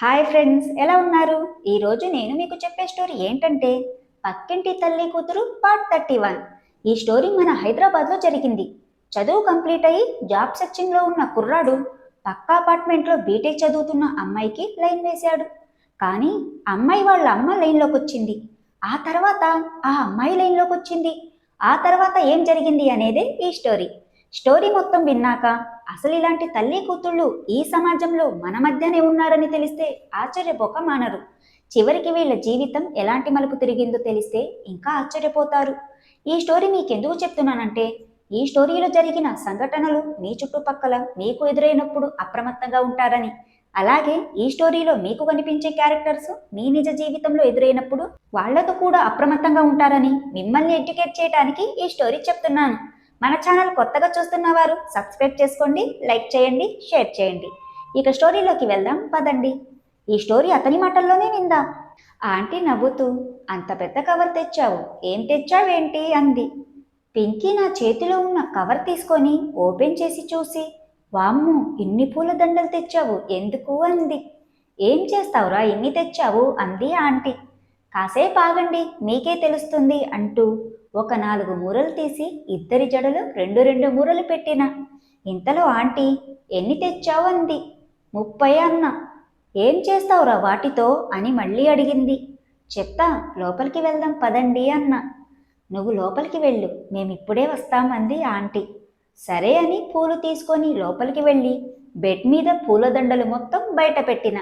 Hi friends ఎలా ఉన్నారు? ఈరోజు నేను మీకు చెప్పే స్టోరీ ఏంటంటే పక్కింటి తల్లి కూతురు పార్ట్ థర్టీ వన్ ఈ స్టోరీ మన హైదరాబాద్లో జరిగింది. చదువు కంప్లీట్ అయ్యి జాబ్ సెర్చింగ్లో ఉన్న కుర్రాడు పక్క అపార్ట్మెంట్లో బీటెక్ చదువుతున్న అమ్మాయికి లైన్ వేశాడు. కానీ అమ్మాయి వాళ్ళ అమ్మ లైన్లోకి వచ్చింది. ఆ తర్వాత ఆ అమ్మాయి లైన్లోకి వచ్చింది. ఆ తర్వాత ఏం జరిగింది అనేదే ఈ స్టోరీ. స్టోరీ మొత్తం విన్నాక అసలు ఇలాంటి తల్లి కూతుళ్ళు ఈ సమాజంలో మన మధ్యనే ఉన్నారని తెలిస్తే ఆశ్చర్యపోక మానరు చివరికి వీళ్ళ జీవితం ఎలాంటి మలుపు తిరిగిందో తెలిస్తే ఇంకా ఆశ్చర్యపోతారు. ఈ స్టోరీ మీకెందుకు చెప్తున్నానంటే ఈ స్టోరీలో జరిగిన సంఘటనలు మీ చుట్టుపక్కల మీకు ఎదురైనప్పుడు అప్రమత్తంగా ఉంటారని. అలాగే ఈ స్టోరీలో మీకు కనిపించే క్యారెక్టర్స్ మీ నిజ జీవితంలో ఎదురైనప్పుడు వాళ్ళతో కూడా అప్రమత్తంగా ఉంటారని మిమ్మల్ని ఎడ్యుకేట్ చేయడానికి ఈ స్టోరీ చెప్తున్నాను. మన ఛానల్ కొత్తగా చూస్తున్న వారు సబ్స్క్రైబ్ చేసుకోండి లైక్ చేయండి షేర్ చేయండి. ఇక స్టోరీలోకి వెళ్దాం పదండి. ఈ స్టోరీ అతని మాటల్లోనే విందా ఆంటీ నవ్వుతూ అంత పెద్ద కవర్ తెచ్చావు ఏం తెచ్చావేంటి? అంది. పింకీ నా చేతిలో ఉన్న కవర్ తీసుకొని ఓపెన్ చేసి చూసి వామ్ము ఇన్ని పూల దండలు తెచ్చావు ఎందుకు? అంది. ఏం చేస్తావురా ఇన్ని తెచ్చావు? అంది ఆంటీ. కాసేపు ఆగండి మీకే తెలుస్తుంది అంటూ ఒక నాలుగు మూరలు తీసి ఇద్దరి జడలు రెండు రెండు మూరలు పెట్టిన. ఇంతలో ఆంటీ ఎన్ని తెచ్చావు? అంది. ముప్పై అన్న. ఏం చేస్తావురా వాటితో? అని మళ్ళీ అడిగింది. చెప్తా లోపలికి వెళ్దాం పదండి అన్న. నువ్వు లోపలికి వెళ్ళు మేమిప్పుడే వస్తామంది ఆంటీ. సరే అని పూలు తీసుకొని లోపలికి వెళ్ళి బెడ్ మీద పూలదండలు మొత్తం బయట పెట్టిన.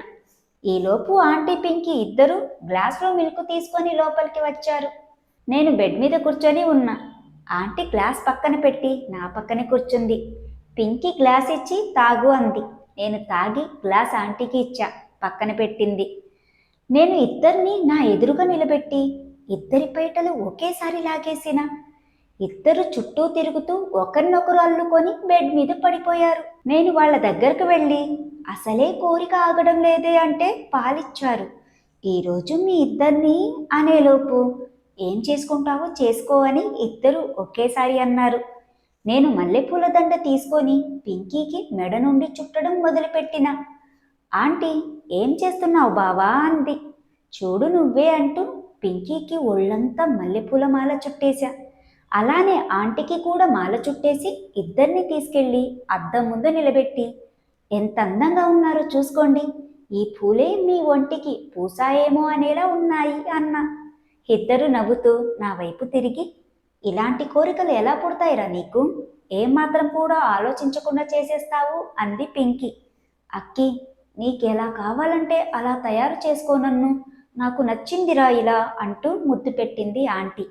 ఈలోపు ఆంటీ పింకి ఇద్దరు గ్లాస్లో మిల్క్ తీసుకొని లోపలికి వచ్చారు. నేను బెడ్ మీద కూర్చొని ఉన్నా. ఆంటీ గ్లాస్ పక్కన పెట్టి నా పక్కనే కూర్చుంది. పింకీ గ్లాస్ ఇచ్చి తాగు అంది. నేను తాగి గ్లాస్ ఆంటీకి ఇచ్చా. పక్కన పెట్టింది. నేను ఇద్దరిని నా ఎదురుగా నిలబెట్టి ఇద్దరి పైటలు ఒకేసారి లాగేసిన. ఇద్దరు చుట్టూ తిరుగుతూ ఒకరినొకరు అల్లుకొని బెడ్ మీద పడిపోయారు. నేను వాళ్ళ దగ్గరకు వెళ్ళి అసలే కోరిక ఆగడం లేదే అంటే పాలిచ్చారు. ఈరోజు మీ ఇద్దరిని అనేలోపు ఏం చేసుకుంటావో చేసుకో అని ఇద్దరు ఒకేసారి అన్నారు. నేను మల్లెపూల దండ తీసుకొని పింకీకి మెడ నుండి చుట్టడం మొదలుపెట్టిన. ఆంటీ ఏం చేస్తున్నావు బావా? అంది. చూడు నువ్వే అంటూ పింకీకి ఒళ్ళంతా మల్లెపూల మాల చుట్టేశా. అలానే ఆంటీకి కూడా మాల చుట్టేసి ఇద్దరిని తీసుకెళ్ళి అద్దం ముందు నిలబెట్టి ఎంత అందంగా ఉన్నారో చూసుకోండి. ఈ పూలే మీ ఒంటికి పూసాయేమో అనేలా ఉన్నాయి అన్నా. ఇద్దరు నవ్వుతూ నా వైపు తిరిగి ఇలాంటి కోరికలు ఎలా పుడతాయిరా నీకు? ఏమాత్రం కూడా ఆలోచించకుండా చేసేస్తావు? అంది పింకి. అక్కి నీకెలా కావాలంటే అలా తయారు చేసుకో నన్ను. నాకు నచ్చిందిరా ఇలా అంటూ ముద్దు పెట్టింది ఆంటీ.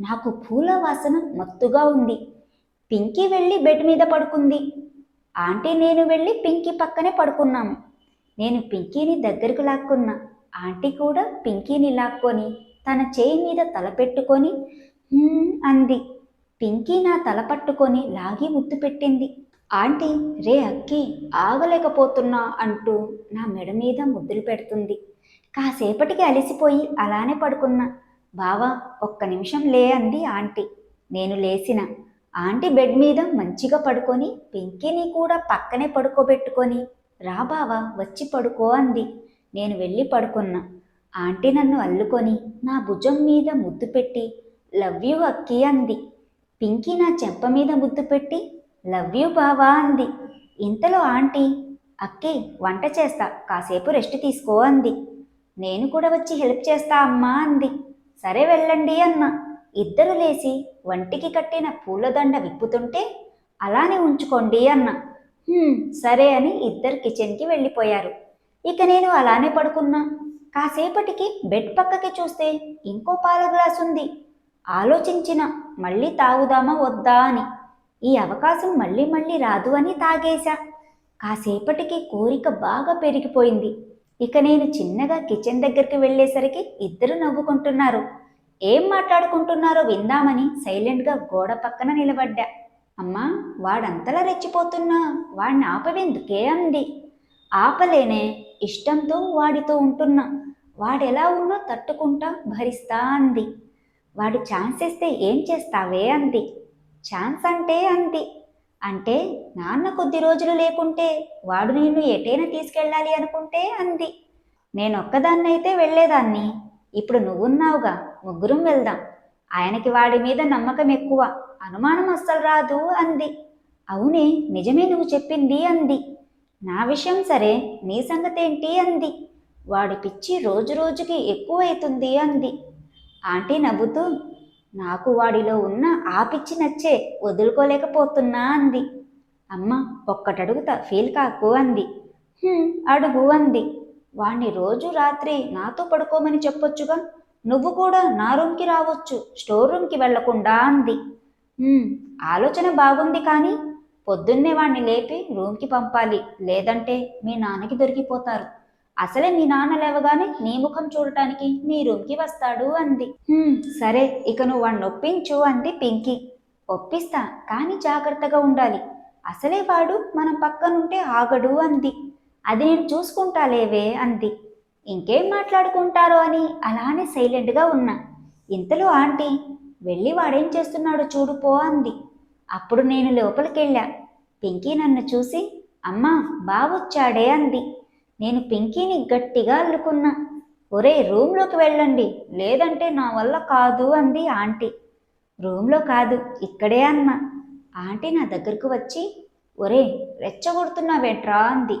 నాకు పూల వాసన మత్తుగా ఉంది. పింకీ వెళ్ళి బెడ్ మీద పడుకుంది. ఆంటీ నేను వెళ్ళి పింకీ పక్కనే పడుకున్నాము. నేను పింకీని దగ్గరకు లాక్కున్నా. ఆంటీ కూడా పింకీని లాక్కొని తన చేయి మీద తల పెట్టుకొని అంది. పింకీ నా తల పట్టుకొని లాగి ముద్దు పెట్టింది. ఆంటీ రే అక్కి ఆగలేకపోతున్నా అంటూ నా మెడ మీద ముద్దులు పెడుతుంది. కాసేపటికి అలిసిపోయి అలానే పడుకున్నా. బావా ఒక్క నిమిషం లే అంది ఆంటీ. నేను లేచిన ఆంటీ బెడ్ మీద మంచిగా పడుకొని పింకీని కూడా పక్కనే పడుకోబెట్టుకొని రా బావా వచ్చి పడుకో అంది. నేను వెళ్ళి పడుకున్నా. ఆంటీ నన్ను అల్లుకొని నా భుజం మీద ముద్దు పెట్టి లవ్ యూ అక్కి అంది. పింకీ నా చెంప మీద ముద్దు పెట్టి లవ్ యూ బావా అంది. ఇంతలో ఆంటీ అక్కి వంట చేస్తా కాసేపు రెస్ట్ తీసుకో అంది. నేను కూడా వచ్చి హెల్ప్ చేస్తా అమ్మా అంది. సరే వెళ్ళండి అన్న. ఇద్దరు లేచి వంటికి కట్టిన పూలదండ విప్పుతుంటే అలానే ఉంచుకోండి అన్న. సరే అని ఇద్దరు కిచెన్కి వెళ్ళిపోయారు. ఇక నేను అలానే పడుకున్నా. కాసేపటికి బెడ్ పక్కకి చూస్తే ఇంకో పాల గ్లాస్ ఉంది. ఆలోచించిన మళ్ళీ తాగుదామా వద్దా అని. ఈ అవకాశం మళ్ళీ మళ్ళీ రాదు అని తాగేశా. కాసేపటికి కోరిక బాగా పెరిగిపోయింది. ఇక నేను చిన్నగా కిచెన్ దగ్గరికి వెళ్ళేసరికి ఇద్దరు నవ్వుకుంటున్నారు. ఏం మాట్లాడుకుంటున్నారో విందామని సైలెంట్గా గోడ పక్కన నిలబడ్డా. అమ్మా వాడంతలా రెచ్చిపోతున్నా వాడిని ఆపవెందుకే అంది. ఆపలేనే ఇష్టంతో వాడితో ఉంటున్నా. వాడెలా ఉన్నా తట్టుకుంటా భరిస్తా అంది. వాడు ఛాన్స్ ఇస్తే ఏం చేస్తావే అంది. ఛాన్స్ అంటే అంది. అంటే నాన్న కొద్ది రోజులు లేకుంటే వాడు నిన్ను ఎటైనా తీసుకెళ్ళాలి అనుకుంటే అంది. నేనొక్కదాన్నైతే వెళ్ళేదాన్ని. ఇప్పుడు నువ్వున్నావుగా ముగ్గురం వెళ్దాం. ఆయనకి వాడి మీద నమ్మకం ఎక్కువ అనుమానం అస్సలు రాదు అంది. అవునే నిజమే నువ్వు చెప్పింది అంది. నా విషయం సరే నీ సంగతేంటి అంది. వాడి పిచ్చి రోజు రోజుకి ఎక్కువైతుంది అంది. ఆంటీ నవ్వుతూ నాకు వాడిలో ఉన్న ఆ పిచ్చి నచ్చే వదులుకోలేకపోతున్నా అంది. అమ్మ ఒక్కటడుగుతా ఫీల్ కాకు అంది. అడుగు అంది. వాణ్ణి రోజు రాత్రి నాతో పడుకోమని చెప్పొచ్చుగా నువ్వు కూడా నా రూమ్కి రావచ్చు స్టోర్ రూమ్కి వెళ్ళకుండా అంది. ఆలోచన బాగుంది కానీ పొద్దున్నే వాణ్ణి లేపి రూమ్కి పంపాలి. లేదంటే మీ నాన్నకి దొరికిపోతారు. అసలే మీ నాన్న లేవగానే నీ ముఖం చూడటానికి నీ రూమ్కి వస్తాడు అంది. సరే ఇక నువ్వు వాణ్ణి ఒప్పించు అంది పింకీ. ఒప్పిస్తా కానీ జాగ్రత్తగా ఉండాలి. అసలే వాడు మనం పక్కనుంటే ఆగడు అంది. అది నేను చూసుకుంటాలేవే అంది. ఇంకేం మాట్లాడుకుంటారో అని అలానే సైలెంట్గా ఉన్నా. ఇంతలో ఆంటీ వెళ్ళి వాడేం చేస్తున్నాడో చూడు పో అంది. అప్పుడు నేను లోపలికెళ్ళా. పింకీ నన్ను చూసి అమ్మా బావొచ్చాడే అంది. నేను పింకీని గట్టిగా అల్లుకున్నా. ఒరే రూమ్లోకి వెళ్ళండి. లేదంటే నా వల్ల కాదు అంది ఆంటీ. రూమ్లో కాదు ఇక్కడే అన్న. ఆంటీ నా దగ్గరకు వచ్చి ఒరే రెచ్చగొడుతున్నావేట్రా అంది.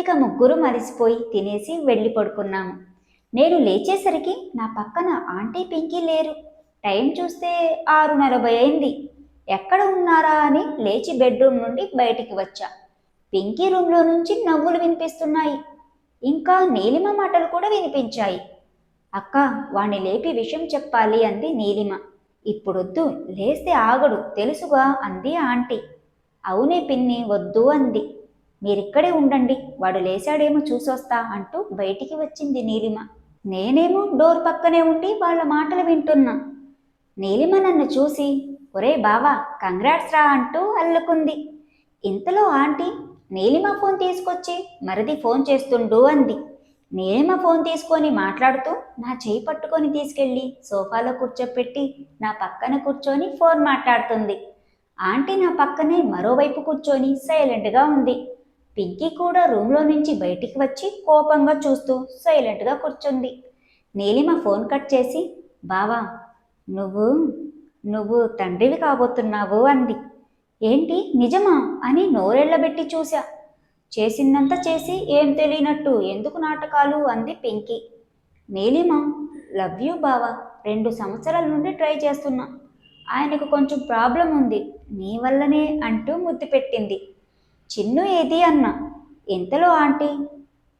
ఇక ముగ్గురు మరిసిపోయి తినేసి వెళ్ళి పడుకున్నాము. నేను లేచేసరికి నా పక్కన ఆంటీ పింకీ లేరు. టైం చూస్తే ఆరు నలభై అయింది. ఎక్కడ ఉన్నారా అని లేచి బెడ్రూమ్ నుండి బయటికి వచ్చా. పింకీ రూమ్లో నుంచి నవ్వులు వినిపిస్తున్నాయి. ఇంకా నీలిమ మాటలు కూడా వినిపించాయి. అక్క వాణ్ణి లేపి విషయం చెప్పాలి అంది నీలిమ. ఇప్పుడొద్దు లేస్తే ఆగడు తెలుసుగా అంది ఆంటీ. అవునే పిన్ని వద్దు అంది. మీరిక్కడే ఉండండి వాడు లేచాడేమో చూసొస్తా అంటూ బయటికి వచ్చింది నీలిమ. నేనేమో డోర్ పక్కనే ఉండి వాళ్ళ మాటలు వింటున్నా. నీలిమ నన్ను చూసి ఒరే బావా కంగ్రాట్స్ రా అంటూ అల్లుకుంది. ఇంతలో ఆంటీ నీలిమ ఫోన్ తీసుకొచ్చి మరిది ఫోన్ చేస్తుండు అంది. నీలిమ ఫోన్ తీసుకొని మాట్లాడుతూ నా చేయి పట్టుకొని తీసుకెళ్ళి సోఫాలో కూర్చోపెట్టి నా పక్కన కూర్చొని ఫోన్ మాట్లాడుతుంది. ఆంటీ నా పక్కనే మరోవైపు కూర్చొని సైలెంట్గా ఉంది. పింకీ కూడా రూమ్లో నుంచి బయటికి వచ్చి కోపంగా చూస్తూ సైలెంట్గా కూర్చుంది. నీలిమ ఫోన్ కట్ చేసి బావా నువ్వు నువ్వు తండ్రివి కాబోతున్నావు అంది. ఏంటి నిజమా అని నోరెళ్ళబెట్టి చూశా. చేసిందంతా చేసి ఏం తెలియనట్టు ఎందుకు నాటకాలు అంది పింకీ. నీలిమ లవ్ యూ బావా రెండు సంవత్సరాల నుండి ట్రై చేస్తున్నా. ఆయనకు కొంచెం ప్రాబ్లం ఉంది నీ వల్లనే అంటూ ముద్దు పెట్టింది. చిన్ను ఏది అన్న ఇంతలో ఆంటీ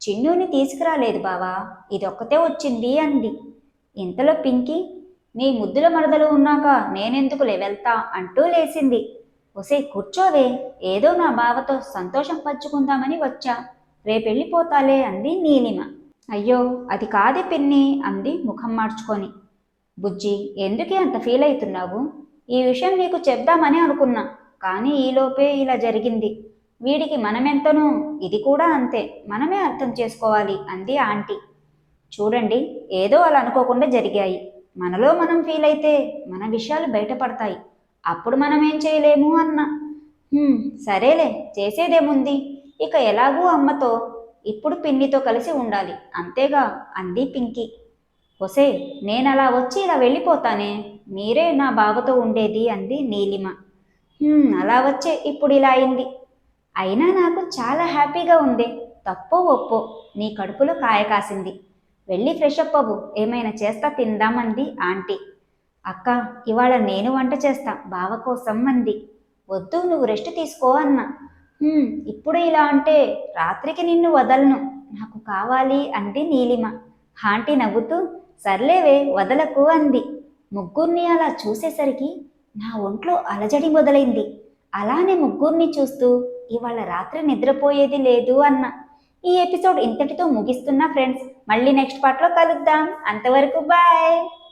చిన్నుని తీసుకురాలేదు బావా ఇదొక్కతే వచ్చింది అంది. ఇంతలో పింకీ నీ ముద్దుల మరదలు ఉన్నాక నేనెందుకులే వెళ్తా అంటూ లేచింది. ఒసే కూర్చోవే ఏదో నా బావతో సంతోషం పంచుకుందామని వచ్చా. రేపెళ్ళిపోతాలే అంది నీలిమ. అయ్యో అది కాదే పిన్ని అంది ముఖం మార్చుకొని. బుజ్జి ఎందుకే అంత ఫీల్ అవుతున్నావు ఈ విషయం నీకు చెప్దామని అనుకున్నా కానీ ఈలోపే ఇలా జరిగింది. వీడికి మనమెంతనో ఇది కూడా అంతే మనమే అర్థం చేసుకోవాలి అంది ఆంటీ. చూడండి ఏదో అలా అనుకోకుండా జరిగాయి. మనలో మనం ఫీల్ అయితే మన విషయాలు బయటపడతాయి. అప్పుడు మనం ఏం చేయలేము అన్న. సరేలే చేసేదేముంది? ఇక ఎలాగూ అమ్మతో ఇప్పుడు పిన్నితో కలిసి ఉండాలి. అంతేగా అంది పింకీ. ఒసే అలా వచ్చి ఇలా వెళ్ళిపోతానే? మీరే నా బావతో ఉండేది అంది నీలిమ. అలా వచ్చే ఇప్పుడు ఇలా అయింది. అయినా నాకు చాలా హ్యాపీగా ఉంది. తప్పో ఒప్పో. నీ కడుపులో కాయ కాసింది. వెళ్ళి ఫ్రెష్ అప్ అవ్వు. ఏమైనా చేస్తా తిందామంది ఆంటీ. అక్క ఇవాళ నేను వంట చేస్తా. బావ కోసం అంది. వద్దు నువ్వు రెస్ట్ తీసుకో అన్న. ఇప్పుడు ఇలా అంటే రాత్రికి నిన్ను వదలను. నాకు కావాలి అంది నీలిమ. ఆంటీ నవ్వుతూ సర్లేవే వదలకు అంది. ముగ్గురిని అలా చూసేసరికి నా ఒంట్లో అలజడి మొదలైంది. అలానే ముగ్గురిని చూస్తూ ఇవాళ రాత్రి నిద్రపోయేది లేదు అన్న. ఈ ఎపిసోడ్ ఇంతటితో ముగిస్తున్నా ఫ్రెండ్స్. మళ్ళీ నెక్స్ట్ పార్ట్లో కలుద్దాం. అంతవరకు బాయ్.